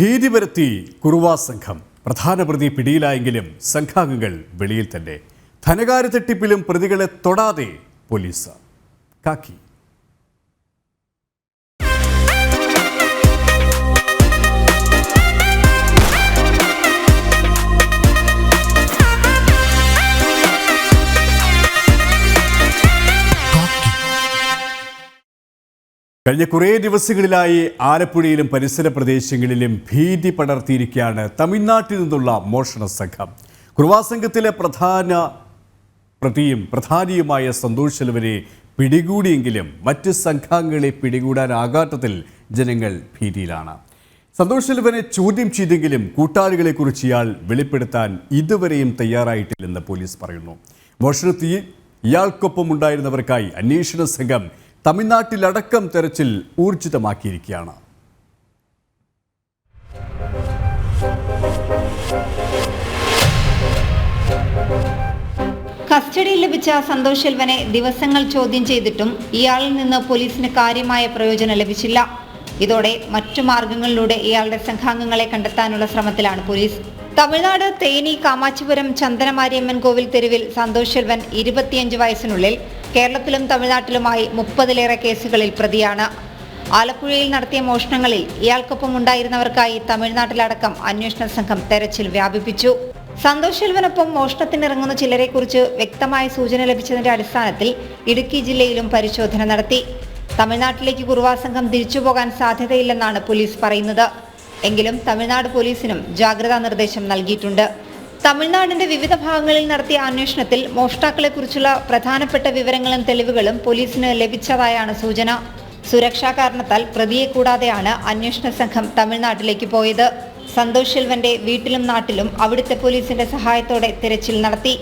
ഭീതി വരുത്തി കുറുവാ സംഘം. പ്രധാന പ്രതി പിടിയിലായെങ്കിലും സംഘാംഗങ്ങൾ വെളിയിൽ തന്നെ. ധനകാര്യ തട്ടിപ്പിലും പ്രതികളെ തൊടാതെ പോലീസ്. കാക്കി. കഴിഞ്ഞ കുറേ ദിവസങ്ങളിലായി ആലപ്പുഴയിലും പരിസര പ്രദേശങ്ങളിലും ഭീതി പടർത്തിയിരിക്കുകയാണ് തമിഴ്നാട്ടിൽ നിന്നുള്ള മോഷണ സംഘം. കുറുവാ സംഘത്തിലെ പ്രധാന പ്രതിയും പ്രധാനിയുമായ സന്തോഷ് ചെലവരെ പിടികൂടിയെങ്കിലും മറ്റ് സംഘാംഗങ്ങളെ പിടികൂടാനാകാത്തതിൽ ജനങ്ങൾ ഭീതിയിലാണ്. സന്തോഷ് ചെലവനെ ചോദ്യം ചെയ്തെങ്കിലും കൂട്ടാളികളെക്കുറിച്ച് ഇയാൾ വെളിപ്പെടുത്താൻ ഇതുവരെയും തയ്യാറായിട്ടില്ലെന്ന് പോലീസ് പറയുന്നു. മോഷണത്തിൽ ഇയാൾക്കൊപ്പം ഉണ്ടായിരുന്നവർക്കായി അന്വേഷണ സംഘം തമിഴ്നാട്ടിലടക്കം തെരച്ചിൽ ഊർജിതമാക്കിയിരിക്കുകയാണ്. കസ്റ്റഡിയിൽ ലഭിച്ച സന്തോഷ് ശെൽവനെ ദിവസങ്ങൾ ചോദ്യം ചെയ്തിട്ടും ഇയാളിൽ നിന്ന് പോലീസിന് കാര്യമായ പ്രയോജനം ലഭിച്ചില്ല. ഇതോടെ മറ്റു മാർഗങ്ങളിലൂടെ ഇയാളുടെ സംഘാംഗങ്ങളെ കണ്ടെത്താനുള്ള ശ്രമത്തിലാണ് പോലീസ്. തമിഴ്നാട് തേനി കാമാച്ചിപുരം ചന്ദനമാരിയമ്മൻ കോവിൽ തെരുവിൽ സന്തോഷ് ശെൽവൻ ഇരുപത്തിയഞ്ച് വയസ്സിനുള്ളിൽ കേരളത്തിലും തമിഴ്നാട്ടിലുമായി മുപ്പതിലേറെ കേസുകളിൽ പ്രതിയാണ്. ആലപ്പുഴയിൽ നടത്തിയ മോഷണങ്ങളിൽ ഇയാൾക്കൊപ്പം ഉണ്ടായിരുന്നവർക്കായി തമിഴ്നാട്ടിലടക്കം അന്വേഷണ സംഘം തെരച്ചിൽ വ്യാപിപ്പിച്ചു. സന്തോഷ് ശെൽവനൊപ്പം മോഷണത്തിനിറങ്ങുന്ന ചിലരെക്കുറിച്ച് വ്യക്തമായ സൂചന ലഭിച്ചതിന്റെ അടിസ്ഥാനത്തിൽ ഇടുക്കി ജില്ലയിലും പരിശോധന നടത്തി. തമിഴ്നാട്ടിലേക്ക് കുറുവാ സംഘം തിരിച്ചുപോകാൻ സാധ്യതയില്ലെന്നാണ് പോലീസ് പറയുന്നത്. എങ്കിലും തമിഴ്നാട് പോലീസിനും ജാഗ്രതാ നിർദ്ദേശം നൽകിയിട്ടുണ്ട്. തമിഴ്നാടിന്റെ വിവിധ ഭാഗങ്ങളിൽ നടത്തിയ അന്വേഷണത്തിൽ മോഷ്ടാക്കളെക്കുറിച്ചുള്ള പ്രധാനപ്പെട്ട വിവരങ്ങളും തെളിവുകളും പോലീസിന് ലഭിച്ചതായാണ് സൂചന. സുരക്ഷാ കാരണത്താൽ പ്രതിയെ കൂടാതെയാണ് അന്വേഷണ സംഘം തമിഴ്നാട്ടിലേക്ക് പോയത്. സന്തോഷ് ശെൽവന്റെ വീട്ടിലും നാട്ടിലും അവിടുത്തെ പോലീസിന്റെ സഹായത്തോടെ തിരച്ചിൽ നടത്തി.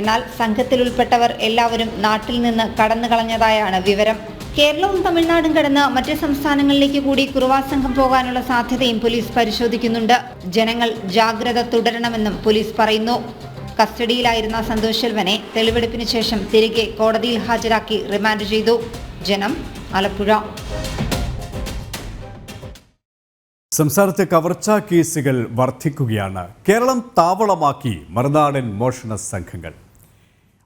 എന്നാൽ സംഘത്തിൽ ഉൾപ്പെട്ടവർ എല്ലാവരും നാട്ടിൽ നിന്ന് കടന്നു കളഞ്ഞതായാണ് വിവരം. കേരളവും തമിഴ്നാടും കടന്ന് മറ്റ് സംസ്ഥാനങ്ങളിലേക്ക് കൂടി കുറുവാ സംഘം പോകാനുള്ള സാധ്യതയും പോലീസ് പരിശോധിക്കുന്നുണ്ട്. ജനങ്ങൾ ജാഗ്രത തുടരണമെന്നും പോലീസ് പറയുന്നു. കസ്റ്റഡിയിലായിരുന്ന സന്തോഷ് ശെൽവനെ തെളിവെടുപ്പിന് ശേഷം തിരികെ കോടതിയിൽ ഹാജരാക്കി റിമാൻഡ് ചെയ്തു. ജനം ആലപ്പുഴ. സംസ്ഥാനത്തെ കവർച്ചാ കേസുകൾ വർദ്ധിക്കുകയാണ് കേരളം താവളമാക്കി മറുനാടൻ മോഷണ സംഘങ്ങൾ.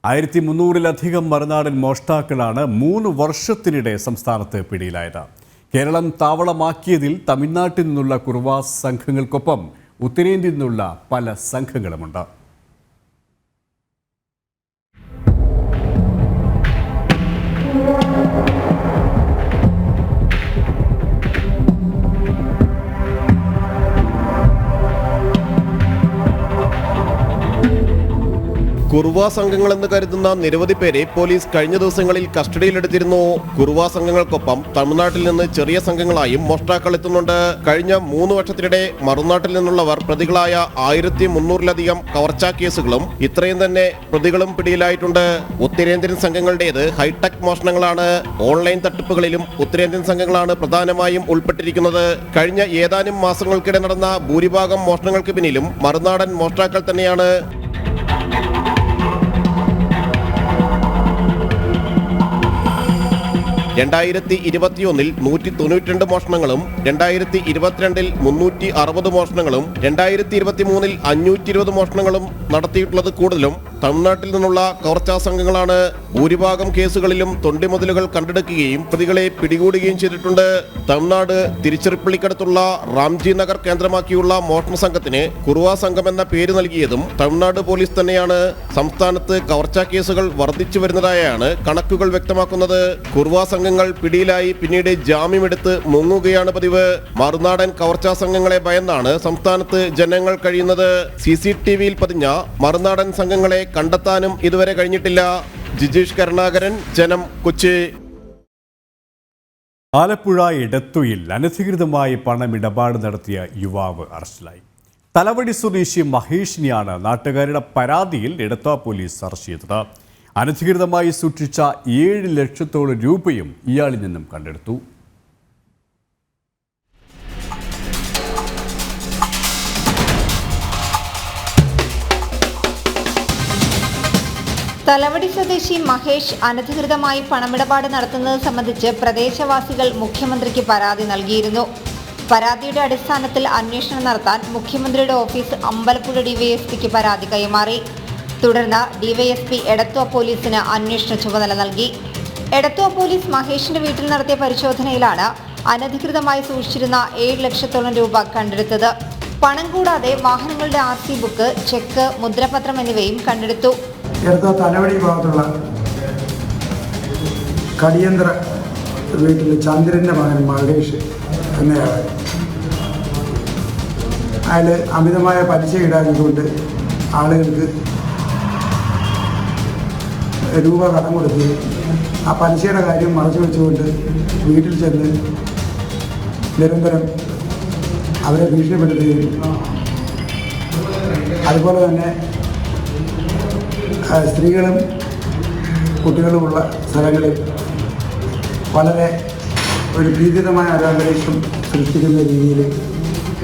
ആയിരത്തി മുന്നൂറിലധികം മറുനാടൻ മോഷ്ടാക്കളാണ് മൂന്ന് വർഷത്തിനിടെ സംസ്ഥാനത്ത് പിടിയിലായത്. കേരളം താവളമാക്കിയതിൽ തമിഴ്നാട്ടിൽ നിന്നുള്ള കുർവാ സംഘങ്ങൾക്കൊപ്പം ഉത്തരേന്ത്യയിൽ നിന്നുള്ള പല സംഘങ്ങളുമുണ്ട്. കുറുവ സംഘങ്ങളെന്ന് കരുതുന്ന നിരവധി പേരെ പോലീസ് കഴിഞ്ഞ ദിവസങ്ങളിൽ കസ്റ്റഡിയിലെടുത്തിരുന്നു. കുറുവാ സംഘങ്ങൾക്കൊപ്പം തമിഴ്നാട്ടിൽ നിന്ന് ചെറിയ സംഘങ്ങളായും മോഷ്ടാക്കൾ എത്തുന്നുണ്ട്. കഴിഞ്ഞ മൂന്ന് വർഷത്തിനിടെ മറുനാട്ടിൽ നിന്നുള്ളവർ പ്രതികളായ ആയിരത്തി മുന്നൂറിലധികം കവർച്ചാ കേസുകളും ഇത്രയും തന്നെ പ്രതികളും പിടിയിലായിട്ടുണ്ട്. ഉത്തരേന്ത്യൻ സംഘങ്ങളുടേത് ഹൈടെക് മോഷണങ്ങളാണ്. ഓൺലൈൻ തട്ടിപ്പുകളിലും ഉത്തരേന്ത്യൻ സംഘങ്ങളാണ് പ്രധാനമായും ഉൾപ്പെട്ടിരിക്കുന്നത്. കഴിഞ്ഞ ഏതാനും മാസങ്ങൾക്കിടെ നടന്ന ഭൂരിഭാഗം മോഷണങ്ങൾക്ക് പിന്നിലും മറുനാടൻ മോഷ്ടാക്കൾ തന്നെയാണ്. രണ്ടായിരത്തി ഇരുപത്തിയൊന്നിൽ നൂറ്റി തൊണ്ണൂറ്റിരണ്ട് മോഷണങ്ങളും രണ്ടായിരത്തി ഇരുപത്തിരണ്ടിൽ മുന്നൂറ്റി അറുപത് മോഷണങ്ങളും രണ്ടായിരത്തി ഇരുപത്തി മൂന്നിൽ അഞ്ഞൂറ്റി ഇരുപത് മോഷണങ്ങളും നടത്തിയിട്ടുള്ളത് കൂടുതലും തമിഴ്നാട്ടിൽ നിന്നുള്ള കവർച്ചാ സംഘങ്ങളാണ് ഭൂരിഭാഗം കേസുകളിലും തൊണ്ടിമുതലുകൾ കണ്ടെടുക്കുകയും പ്രതികളെ പിടികൂടുകയും ചെയ്തിട്ടുണ്ട്. തമിഴ്നാട് തിരുച്ചിറപ്പള്ളിക്കടുത്തുള്ള റാംജി നഗർ കേന്ദ്രമാക്കിയുള്ള മോഷണ സംഘത്തിന് കുറുവ സംഘം എന്ന പേര് നൽകിയതും തമിഴ്നാട് പോലീസ് തന്നെയാണ് സംസ്ഥാനത്ത് കവർച്ചാ കേസുകൾ വർദ്ധിച്ചു വരുന്നതായാണ് കണക്കുകൾ വ്യക്തമാക്കുന്നത്. കുറുവ സംഘങ്ങൾ പിടിയിലായി പിന്നീട് ജാമ്യമെടുത്ത് മുങ്ങുകയാണ് പതിവ്. മറുനാടൻ കവർച്ചാ സംഘങ്ങളെ ഭയന്നാണ് സംസ്ഥാനത്ത് ജനങ്ങൾ കഴിയുന്നത്. സി സി ടി വിയിൽ പതിഞ്ഞ മറുനാടൻ സംഘങ്ങളെ കണ്ടെത്താനും ഇതുവരെ കഴിഞ്ഞിട്ടില്ല. ജിജീഷ് കരുണാകരൻ ജനം കൊച്ചി. ആലപ്പുഴ ഇടത്തുയിൽ അനധികൃതമായി പണമിടപാട് നടത്തിയ യുവാവ് അറസ്റ്റിലായി. തലവടി സ്വദേശി മഹേഷിനെയാണ് നാട്ടുകാരുടെ പരാതിയിൽ ഇടത്ത പോലീസ് അറസ്റ്റ് ചെയ്തത്. അനധികൃതമായി സൂക്ഷിച്ച ഏഴ് ലക്ഷത്തോളം രൂപയും ഇയാളിൽ നിന്നും കണ്ടെടുത്തു. തലവടി സ്വദേശി മഹേഷ് അനധികൃതമായി പണമിടപാട് നടത്തുന്നത് സംബന്ധിച്ച് പ്രദേശവാസികൾ മുഖ്യമന്ത്രിക്ക് പരാതി നൽകിയിരുന്നു. പരാതിയുടെ അടിസ്ഥാനത്തിൽ അന്വേഷണം നടത്താൻ മുഖ്യമന്ത്രിയുടെ ഓഫീസ് അമ്പലപ്പുഴ ഡിവൈഎസ്പിക്ക് പരാതി കൈമാറി. തുടർന്ന് ഡിവൈഎസ്പി എടത്വ പോലീസിന് അന്വേഷണ ചുമതല നൽകി. എടത്വ പോലീസ് മഹേഷിന്റെ വീട്ടിൽ നടത്തിയ പരിശോധനയിലാണ് അനധികൃതമായി സൂക്ഷിച്ചിരുന്ന ഏഴ് ലക്ഷത്തോളം രൂപ കണ്ടെടുത്തത്. പണം കൂടാതെ വാഹനങ്ങളുടെ ആർ ബുക്ക് ചെക്ക് മുദ്രപത്രം എന്നിവയും കണ്ടെടുത്തു. എടുത്ത തലവടി ഭാഗത്തുള്ള കടിയന്ത്ര വീട്ടിൽ ചന്ദ്രന്റെ മകൻ മഹേഷ് എന്നയാൾ അയാൾ അമിതമായ പലിശ ഈടാക്കിക്കൊണ്ട് ആളുകൾക്ക് രൂപ കടം കൊടുക്കുകയും ആ പലിശയുടെ കാര്യം മറച്ചു വെച്ചുകൊണ്ട് വീട്ടിൽ ചെന്ന് നിരന്തരം അവരെ ഭീഷണിപ്പെടുത്തുകയും അതുപോലെ തന്നെ സ്ത്രീകളും കുട്ടികളുമുള്ള സ്ഥലങ്ങളിൽ വളരെ ഒരു ഭീതിതമായ ഒരന്തരീക്ഷം സൃഷ്ടിക്കുന്ന രീതിയിൽ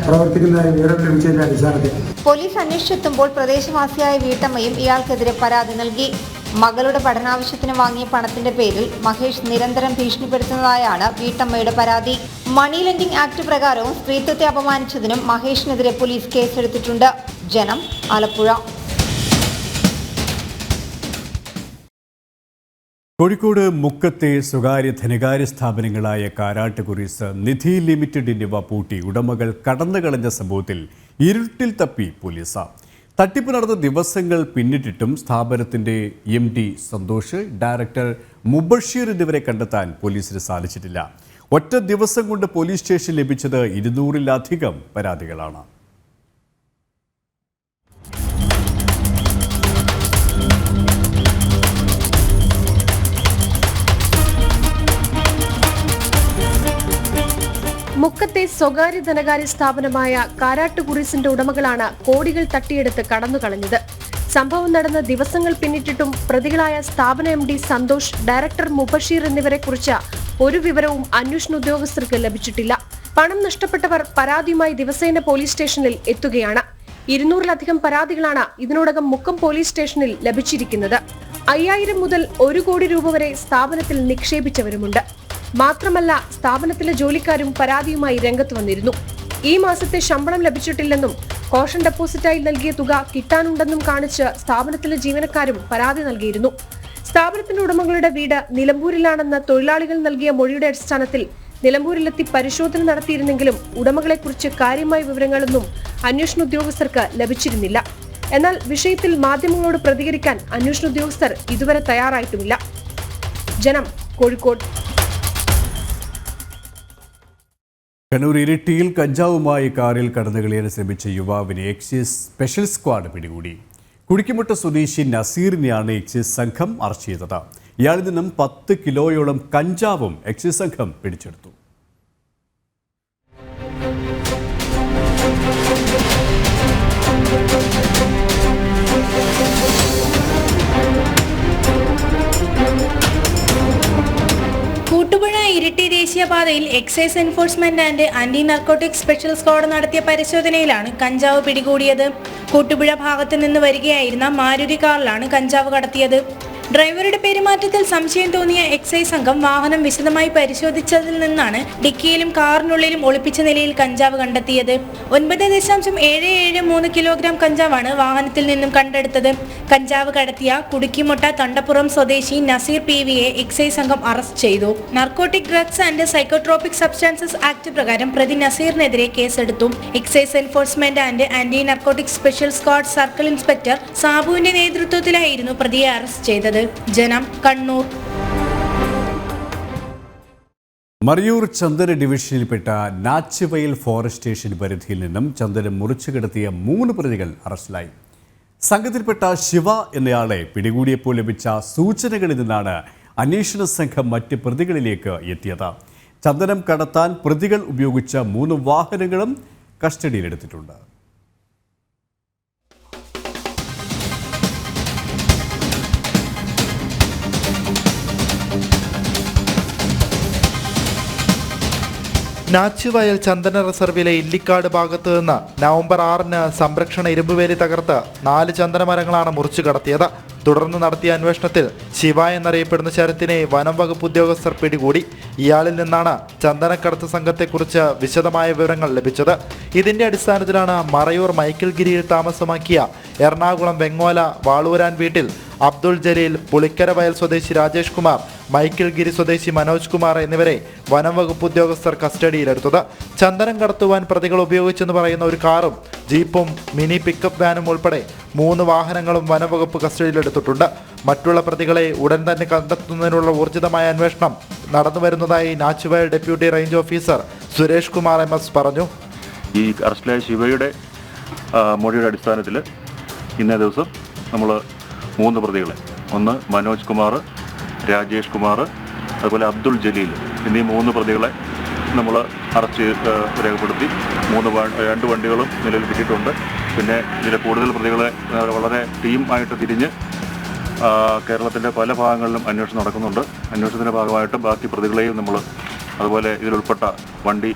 പ്രവർത്തിക്കുന്നതായി വിവരം ലഭിച്ചതിന്റെ അടിസ്ഥാനത്തിൽ. പോലീസ് അന്വേഷിച്ചെത്തുമ്പോൾ പ്രദേശവാസിയായ വീട്ടമ്മയും ഇയാൾക്കെതിരെ പരാതി നൽകി. മകളുടെ പഠനാവശ്യത്തിന് വാങ്ങിയ പണത്തിന്റെ പേരിൽ മഹേഷ് നിരന്തരം ഭീഷണിപ്പെടുത്തുന്നതായാണ് വീട്ടമ്മയുടെ പരാതി. മണി ലെൻഡിംഗ് ആക്ട് പ്രകാരവും സ്ത്രീത്വത്തെ അപമാനിച്ചതിനും മഹേഷിനെതിരെ പോലീസ് കേസെടുത്തിട്ടുണ്ട്. ജനം ആലപ്പുഴ. കോഴിക്കോട് മുക്കത്തെ സ്വകാര്യ ധനകാര്യ സ്ഥാപനങ്ങളായ കാരാട്ട് കുറിസ് നിധി ലിമിറ്റഡ് എന്നിവ പൂട്ടി ഉടമകൾ കടന്നുകളഞ്ഞ സംഭവത്തിൽ ഇരുട്ടിൽ തപ്പി പോലീസ്. തട്ടിപ്പ് നടന്ന ദിവസങ്ങൾ പിന്നിട്ടിട്ടും സ്ഥാപനത്തിന്റെ M D Santhosh director Mubasheer എന്നിവരെ കണ്ടെത്താൻ പോലീസിന് സാധിച്ചിട്ടില്ല. ഒറ്റ ദിവസം കൊണ്ട് പോലീസ് സ്റ്റേഷൻ ലഭിച്ചത് ഇരുന്നൂറിലധികം പരാതികളാണ്. മുക്കത്തെ സ്വകാര്യ ധനകാര്യ സ്ഥാപനമായ കാരാട്ടുകുറിസിന്റെ ഉടമകളാണ് കോടികൾ തട്ടിയെടുത്ത് കടന്നുകളഞ്ഞത്. സംഭവം നടന്ന ദിവസങ്ങൾ പിന്നിട്ടിട്ടും പ്രതികളായ സ്ഥാപന M D Santhosh director Mubasheer എന്നിവരെ കുറിച്ച് ഒരു വിവരവും അന്വേഷണ ഉദ്യോഗസ്ഥർക്ക് ലഭിച്ചിട്ടില്ല. പണം നഷ്ടപ്പെട്ടവർ പരാതിയുമായി ദിവസേന പോലീസ് സ്റ്റേഷനിൽ എത്തുകയാണ്. ഇരുന്നൂറിലധികം പരാതികളാണ് ഇതിനോടകം മുക്കം പോലീസ് സ്റ്റേഷനിൽ ലഭിച്ചിരിക്കുന്നത്. അയ്യായിരം മുതൽ ഒരു കോടി രൂപ വരെ സ്ഥാപനത്തിൽ നിക്ഷേപിച്ചവരുമുണ്ട്. മാത്രമല്ല സ്ഥാപനത്തിലെ ജോലിക്കാരും പരാതിയുമായി രംഗത്ത് വന്നിരുന്നു. ഈ മാസത്തെ ശമ്പളം ലഭിച്ചിട്ടില്ലെന്നും കോഷൻ ഡെപ്പോസിറ്റായി നൽകിയ തുക കിട്ടാനുണ്ടെന്നും കാണിച്ച് സ്ഥാപനത്തിലെ ജീവനക്കാരും പരാതി നൽകിയിരുന്നു. സ്ഥാപനത്തിന്റെ ഉടമകളുടെ വീട് നിലമ്പൂരിലാണെന്ന് തൊഴിലാളികൾ നൽകിയ മൊഴിയുടെ അടിസ്ഥാനത്തിൽ നിലമ്പൂരിലെത്തി പരിശോധന നടത്തിയിരുന്നെങ്കിലും ഉടമകളെക്കുറിച്ച് കാര്യമായ വിവരങ്ങളൊന്നും അന്വേഷണ ഉദ്യോഗസ്ഥർക്ക് ലഭിച്ചിരുന്നില്ല. എന്നാൽ വിഷയത്തിൽ മാധ്യമങ്ങളോട് പ്രതികരിക്കാൻ അന്വേഷണ ഉദ്യോഗസ്ഥർ ഇതുവരെ തയ്യാറായിട്ടുമില്ല. ജനം കോഴിക്കോട് കണ്ണൂർ ഇരിട്ടിയിൽ കഞ്ചാവുമായി കാറിൽ കടന്നുകളിയാൻ ശ്രമിച്ച യുവാവിനെ എക്സൈസ് സ്പെഷ്യൽ സ്ക്വാഡ് പിടികൂടി. കുടിക്കുമുട്ട സ്വദേശി നസീറിനെയാണ് എക്സൈസ് സംഘം അറസ്റ്റ് ചെയ്തത്. ഇയാളിൽ നിന്നും പത്ത് കിലോയോളം കഞ്ചാവും എക്സൈസ് സംഘം പിടിച്ചെടുത്തു. ഇരിട്ടി ദേശീയപാതയിൽ excise enforcement and anti narcotic special squad നടത്തിയ പരിശോധനയിലാണ് കഞ്ചാവ് പിടികൂടിയത്. കൂട്ടുപുഴ ഭാഗത്തു നിന്ന് വരികയായിരുന്ന മാരുതി കാറിലാണ് കഞ്ചാവ് കടത്തിയത്. ഡ്രൈവറുടെ പെരുമാറ്റത്തിൽ സംശയം തോന്നിയ എക്സൈസ് സംഘം വാഹനം വിശദമായി പരിശോധിച്ചതിൽ നിന്നാണ് ഡിക്കിയിലും കാറിനുള്ളിലും ഒളിപ്പിച്ച നിലയിൽ കഞ്ചാവ് കണ്ടെത്തിയത്. ഒൻപത് ദശാംശം ഏഴ് ഏഴ് മൂന്ന് കിലോഗ്രാം കഞ്ചാവാണ് വാഹനത്തിൽ നിന്നും കണ്ടെടുത്തത്. കഞ്ചാവ് കടത്തിയ കുടുക്കിമുട്ട തണ്ടപ്പുറം സ്വദേശി നസീർ പി വിയെ എക്സൈസ് സംഘം അറസ്റ്റ് ചെയ്തു. Narcotic drugs and psychotropic substances act പ്രകാരം പ്രതി നസീറിനെതിരെ കേസെടുത്തു. Excise enforcement and anti narcotic special squad circle inspector സാബുവിന്റെ നേതൃത്വത്തിലായിരുന്നു പ്രതിയെ അറസ്റ്റ് ചെയ്തത്. ജനം കണ്ണൂർ. മറിയൂർ ചന്ദന ഡിവിഷനിൽപ്പെട്ട നാച്ചുവയൽ ഫോറസ്റ്റ് സ്റ്റേഷൻ പരിധിയിൽ നിന്നും ചന്ദനം മുറിച്ചു കിടത്തിയ മൂന്ന് പ്രതികൾ അറസ്റ്റിലായി. സംഘത്തിൽപ്പെട്ട ശിവ എന്നയാളെ പിടികൂടിയപ്പോൾ ലഭിച്ച സൂചനകളിൽ നിന്നാണ് അന്വേഷണ സംഘം മറ്റ് പ്രതികളിലേക്ക് എത്തിയത്. ചന്ദനം കടത്താൻ പ്രതികൾ ഉപയോഗിച്ച മൂന്ന് വാഹനങ്ങളും കസ്റ്റഡിയിലെടുത്തിട്ടുണ്ട്. നാച്ചുവയൽ ചന്ദന റിസർവിലെ ഇല്ലിക്കാട് ഭാഗത്ത് നിന്ന് നവംബർ ആറിന് സംരക്ഷണ ഇരുമ്പുവേലി തകർത്ത് നാല് ചന്ദന മരങ്ങളാണ് മുറിച്ചു കടത്തിയത്. തുടർന്ന് നടത്തിയ അന്വേഷണത്തിൽ ശിവ എന്നറിയപ്പെടുന്ന ശരത്തിനെ വനം വകുപ്പ് ഉദ്യോഗസ്ഥർ പിടികൂടി. ഇയാളിൽ നിന്നാണ് ചന്ദനക്കടത്ത് സംഘത്തെക്കുറിച്ച് വിശദമായ വിവരങ്ങൾ ലഭിച്ചത്. ഇതിന്റെ അടിസ്ഥാനത്തിലാണ് മറയൂർ മൈക്കിൾ മൈക്കിൾഗിരിയിൽ താമസമാക്കിയ എറണാകുളം വെങ്ങോല വാളൂരാൻ വീട്ടിൽ അബ്ദുൾ ജലീൽ പുളിക്കര വയൽ സ്വദേശി രാജേഷ് കുമാർ മൈക്കിൾ ഗിരി സ്വദേശി മനോജ് കുമാർ എന്നിവരെ വനം വകുപ്പ് ഉദ്യോഗസ്ഥർ കസ്റ്റഡിയിലെടുത്തത്. ചന്ദനം കടത്തുവാൻ പ്രതികൾ ഉപയോഗിച്ചെന്ന് പറയുന്ന ഒരു കാറും ജീപ്പും മിനി പിക്കപ്പ് വാനും ഉൾപ്പെടെ മൂന്ന് വാഹനങ്ങളും വനംവകുപ്പ് കസ്റ്റഡിയിലെടുത്തിട്ടുണ്ട്. മറ്റുള്ള പ്രതികളെ ഉടൻ തന്നെ കണ്ടെത്തുന്നതിനുള്ള ഊർജിതമായ അന്വേഷണം നടന്നുവരുന്നതായി Nachuvayal deputy range officer Suresh Kumar M S പറഞ്ഞു. ഈ അറസ്റ്റിലായ ശിവയുടെ മൊഴിയുടെ അടിസ്ഥാനത്തിൽ ഇന്നേ ദിവസം നമ്മൾ മൂന്ന് പ്രതികളെ. ഒന്ന് മനോജ് കുമാർ രാജേഷ് കുമാർ അതുപോലെ അബ്ദുൾ ജലീൽ എന്നീ മൂന്ന് പ്രതികളെ നമ്മൾ അറസ്റ്റ് രേഖപ്പെടുത്തി. മൂന്ന് രണ്ട് വണ്ടികളും നിലവിൽ കിട്ടിയിട്ടുണ്ട്. പിന്നെ ഇതിലെ കൂടുതൽ പ്രതികളെ വളരെ ടീം ആയിട്ട് തിരിഞ്ഞ് കേരളത്തിന്റെ പല ഭാഗങ്ങളിലും അന്വേഷണം നടക്കുന്നുണ്ട്. അന്വേഷണത്തിന്റെ ഭാഗമായിട്ട് ബാക്കി പ്രതികളെയും നമ്മൾ അതുപോലെ ഇതിലുൾപ്പെട്ട വണ്ടി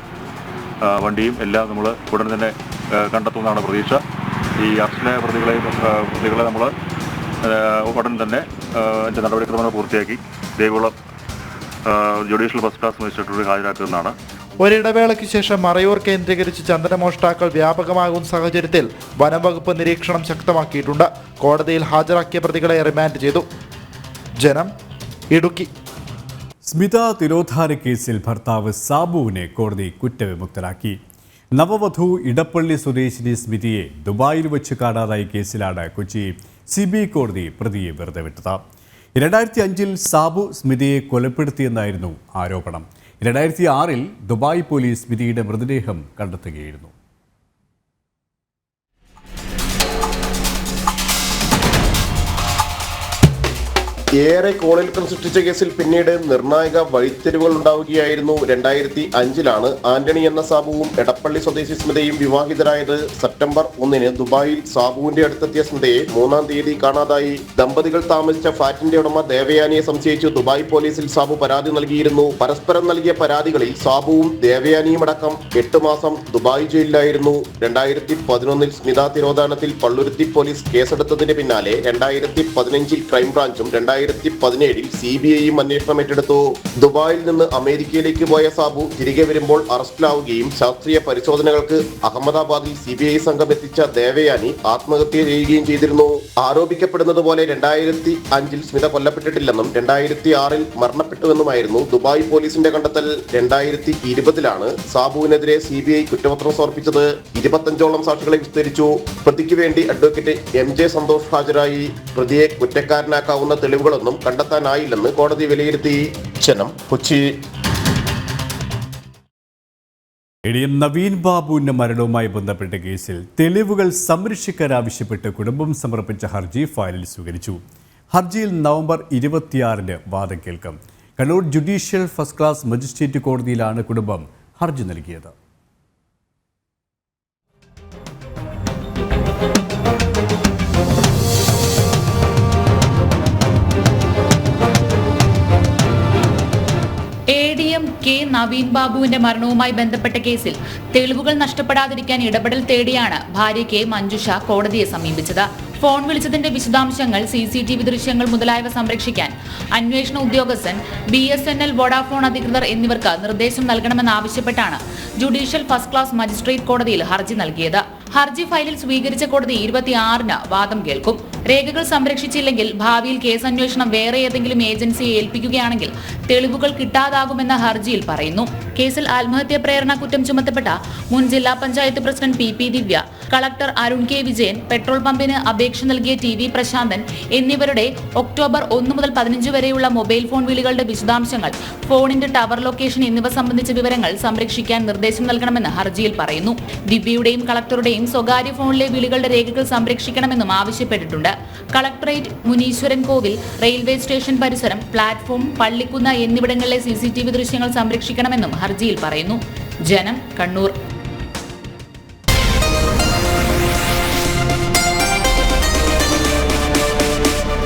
വണ്ടിയും എല്ലാം നമ്മൾ ഉടൻ തന്നെ കണ്ടെത്തുമെന്നാണ് പ്രതീക്ഷ. ഈ അറസ്റ്റിലായ പ്രതികളെ പ്രതികളെ നമ്മൾ ഉടൻ തന്നെ എന്റെ നടപടിക്രമങ്ങൾ പൂർത്തിയാക്കി. ദേവികുളം ജുഡീഷ്യൽ ഫസ്റ്റ് ക്ലാസ് മജിസ്ട്രേറ്റോട് ഹാജരാക്കുന്നതാണ് ഒരിടവേളയ്ക്ക് ശേഷം മറയൂർ കേന്ദ്രീകരിച്ച് ചന്ദനമോഷ്ടാക്കൾ വ്യാപകമാകുന്ന സാഹചര്യത്തിൽ വനംവകുപ്പ് നിരീക്ഷണം ശക്തമാക്കിയിട്ടുണ്ട്. കോടതിയിൽ ഹാജരാക്കിയ പ്രതികളെ റിമാൻഡ് ചെയ്തു. ജനം ഇടുക്കി. സ്മിത തിരോധാന കേസിൽ ഭർത്താവ് സാബുവിനെ കോടതി കുറ്റവിമുക്തരാക്കി. നവവധു ഇടപ്പള്ളി സ്വദേശിനി സ്മിതിയെ ദുബായിൽ വെച്ച് കാണാതായ കേസിലാണ് കൊച്ചി സി ബി ഐ കോടതി പ്രതിയെ വെറുതെ വിട്ടത്. രണ്ടായിരത്തി അഞ്ചിൽ സാബു സ്മിതയെ കൊലപ്പെടുത്തിയെന്നായിരുന്നു ആരോപണം. രണ്ടായിരത്തി ആറിൽ ദുബായ് പോലീസ് സ്മിതിയുടെ മൃതദേഹം കണ്ടെത്തുകയായിരുന്നു. ഏറെ കോളിളക്കം സൃഷ്ടിച്ച കേസിൽ പിന്നീട് നിർണായക വഴിത്തിരിവുകൾ ഉണ്ടാവുകയായിരുന്നു. രണ്ടായിരത്തി അഞ്ചിലാണ് ആന്റണി എന്ന സാബുവും എടപ്പള്ളി സ്വദേശി സ്മിതയും വിവാഹിതരായത്. സെപ്റ്റംബർ ഒന്നിന് ദുബായിൽ സാബുവിന്റെ അടുത്തെത്തിയ സ്മിതയെ മൂന്നാം തീയതി കാണാതായി. ദമ്പതികൾ താമസിച്ച ഫ്ളാറ്റിന്റെ ഉടമ ദേവയാനിയെ സംശയിച്ചു ദുബായ് പോലീസിൽ സാബു പരാതി നൽകിയിരുന്നു. പരസ്പരം നൽകിയ പരാതികളിൽ സാബുവും ദേവയാനിയും അടക്കം എട്ട് മാസം ദുബായ് ജയിലിലായിരുന്നു. രണ്ടായിരത്തി പതിനൊന്നിൽ സ്മിത തിരോധാനത്തിൽ പള്ളുരുത്തി പോലീസ് കേസെടുത്തതിന് പിന്നാലെ രണ്ടായിരത്തി പതിനഞ്ചിൽ ക്രൈംബ്രാഞ്ചും രണ്ടായിരത്തി പതിനേഴിൽ സി ബി ഐയും അന്വേഷണം ഏറ്റെടുത്തു. ദുബായിൽ നിന്ന് അമേരിക്കയിലേക്ക് പോയ സാബു തിരികെ വരുമ്പോൾ അറസ്റ്റിലാവുകയും ശാസ്ത്രീയ പരിശോധനകൾക്ക് അഹമ്മദാബാദിൽ സി ബി ഐ സംഘം എത്തിച്ച ദേവയാനി ആത്മഹത്യ ചെയ്യുകയും ചെയ്തിരുന്നു. ആരോപിക്കപ്പെടുന്നത് പോലെ രണ്ടായിരത്തി അഞ്ചിൽ സ്മിത കൊല്ലപ്പെട്ടിട്ടില്ലെന്നും രണ്ടായിരത്തി ആറിൽ മരണപ്പെട്ടുവെന്നുമായിരുന്നു ദുബായ് പോലീസിന്റെ കണ്ടെത്തൽ. രണ്ടായിരത്തി ഇരുപതിലാണ് സാബുവിനെതിരെ സി ബി ഐ കുറ്റപത്രം സമർപ്പിച്ചത്. ഇരുപത്തഞ്ചോളം സാക്ഷികളെ വിസ്തരിച്ചു. പ്രതിക്ക് വേണ്ടി അഡ്വക്കേറ്റ് എം ജെ സന്തോഷ് ഹാജരായി. പ്രതിയെ കുറ്റക്കാരനാക്കാവുന്ന തെളിവുകളൊന്നും കണ്ടെത്താനായില്ലെന്ന് കോടതി വിലയിരുത്തി. ജനം കൊച്ചി. ഇടിയൻ നവീൻ ബാബുവിന്റെ മരണവുമായി ബന്ധപ്പെട്ട കേസിൽ തെളിവുകൾ സംരക്ഷിക്കാൻ ആവശ്യപ്പെട്ട് കുടുംബം സമർപ്പിച്ച ഹർജി ഫയലിൽ സ്വീകരിച്ചു. ഹർജിയിൽ നവംബർ ഇരുപത്തിയാറിന് വാദം കേൾക്കും. Kannur judicial first class magistrate കോടതിയിലാണ് കുടുംബം ഹർജി നൽകിയത്. കെ നവീൻ ബാബുവിന്റെ മരണവുമായി ബന്ധപ്പെട്ട കേസിൽ തെളിവുകൾ നഷ്ടപ്പെടാതിരിക്കാൻ ഇടപെടൽ തേടിയാണ് ഭാര്യ കെ മഞ്ജുഷ കോടതിയെ സമീപിച്ചത്. ഫോൺ വിളിച്ചതിന്റെ വിശദാംശങ്ങൾ സി സി ടി വി ദൃശ്യങ്ങൾ മുതലായവ സംരക്ഷിക്കാൻ അന്വേഷണ ഉദ്യോഗസ്ഥൻ B S N L Vodafone അധികൃതർ എന്നിവർക്ക് നിർദ്ദേശം നൽകണമെന്നാവശ്യപ്പെട്ടാണ് ജുഡീഷ്യൽ ഫസ്റ്റ് ക്ലാസ് മജിസ്ട്രേറ്റ് കോടതിയിൽ ഹർജി നൽകിയത്. ഹർജി ഫയലിൽ സ്വീകരിച്ച കോടതി ഇരുപത്തിയാറിന് വാദം കേൾക്കും. രേഖകൾ സംരക്ഷിച്ചില്ലെങ്കിൽ ഭാവിയിൽ കേസ് അന്വേഷണം വേറെ ഏതെങ്കിലും ഏജൻസിയെ ഏൽപ്പിക്കുകയാണെങ്കിൽ തെളിവുകൾ കിട്ടാതാകുമെന്ന ഹർജിയിൽ പറയുന്നു. കേസിൽ ആത്മഹത്യാ പ്രേരണ കുറ്റം ചുമത്തപ്പെട്ട മുൻ ജില്ലാ panchayat president P P Divya collector Arun K Vijayan petrol പമ്പിന് അപേക്ഷ നൽകിയ ടി വി പ്രശാന്തൻ എന്നിവരുടെ ഒക്ടോബർ ഒന്ന് മുതൽ പതിനഞ്ച് വരെയുള്ള മൊബൈൽ ഫോൺ വിളികളുടെ വിശദാംശങ്ങൾ ഫോണിന്റെ ടവർ ലൊക്കേഷൻ എന്നിവ സംബന്ധിച്ച വിവരങ്ങൾ സംരക്ഷിക്കാൻ നിർദ്ദേശം നൽകണമെന്ന് ഹർജിയിൽ പറയുന്നു. ദിവ്യയുടെയും കളക്ടറുടെയും സ്വകാര്യ ഫോണിലെ വിളികളുടെ രേഖകൾ സംരക്ഷിക്കണമെന്നും ആവശ്യപ്പെട്ടിട്ടുണ്ട്. കളക്ടറേറ്റ് മുനീശ്വരൻ കോവിൽ റെയിൽവേ സ്റ്റേഷൻ പരിസരം പ്ലാറ്റ്ഫോം പള്ളിക്കുന്ന എന്നിവിടങ്ങളിലെ സി ദൃശ്യങ്ങൾ സംരക്ഷിക്കണമെന്നും ഹർജിയിൽ പറയുന്നു. ജനം കണ്ണൂർ.